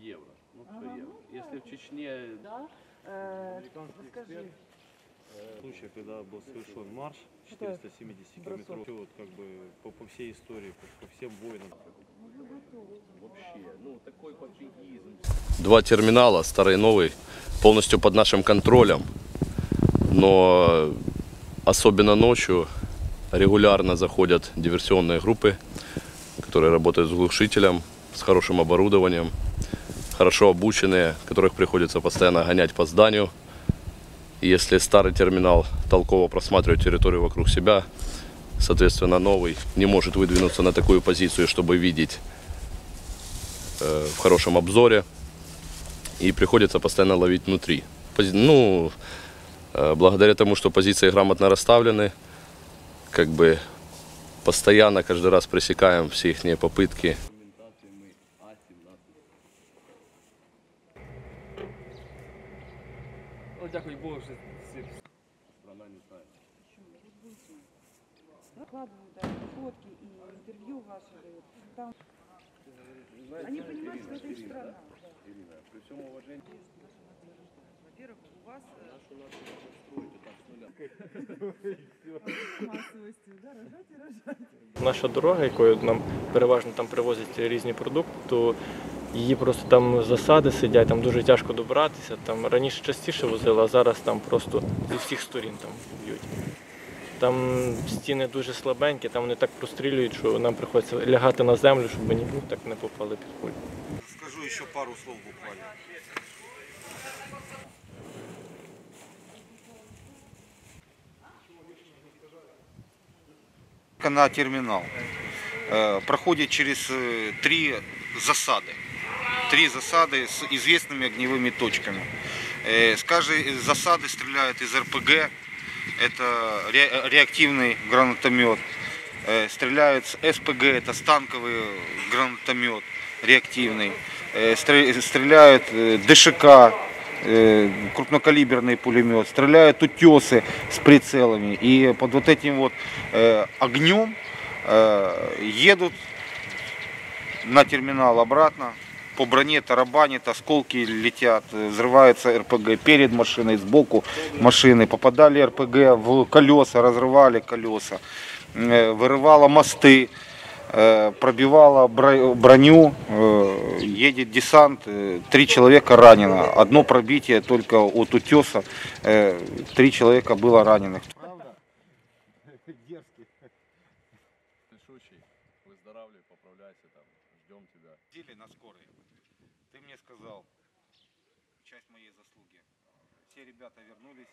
евро. Ну, что Ага, евро. ну, Если в Чечне Да? Э, расскажи. случае, когда был совершен марш 470 километров, вот как бы по, по всей истории, по, по всем войнам. вообще, ну, такой патриотизм. Два терминала, старый и новый, полностью под нашим контролем. Но особенно ночью регулярно заходят диверсионные группы, которые работают с глушителем, с хорошим оборудованием, хорошо обученные, которых приходится постоянно гонять по зданию. Если старый терминал толково просматривает территорию вокруг себя, соответственно, новый не может выдвинуться на такую позицию, чтобы видеть э, в хорошем обзоре. И приходится постоянно ловить внутри. Пози- Ну, э, благодаря тому, что позиции грамотно расставлены, как бы постоянно каждый раз пресекаем все их попытки. Ну, дякую Богу, що всі Выкладывают да, фотки и интервью ваши дают. Там они понимают, что это их страна. да. Во-первых, у вас массовостью, да, рожать и рожать. наша дорога, якою нам переважно там привозять різні продукти, то її просто там засади сидять, там дуже тяжко добратися. Там раніше частіше возили, а зараз там просто зі всіх сторін там б'ють. Там стіни дуже слабенькі, там вони так прострілюють, що нам приходиться лягати на землю, щоб ми ні ну, так не попали під кулю. Скажу еще пару слов буквально. на терминал э, проходит через э, три засады. Три засады с известными огневыми точками. Э, С каждой засады стреляют из РПГ, это ре- реактивный гранатомет. Э, Стреляют с СПГ, это станковый гранатомет реактивный. Э, стре- Стреляют ДШК, крупнокалиберный пулемет, стреляют утесы с прицелами. И под вот этим вот огнем едут на терминал обратно. По броне тарабанит, осколки летят, э, взрывается РПГ перед машиной, сбоку машины. Попадали РПГ в колеса, разрывали колеса, э, вырывало мосты, э, пробивало бро- броню, едет десант, три человека ранено. Одно пробитие только от утеса, три человека было раненых. Выздоравливай, поправляйся там, ждем тебя. Дели на скорой. Ты мне сказал, часть моей заслуги. Все ребята вернулись.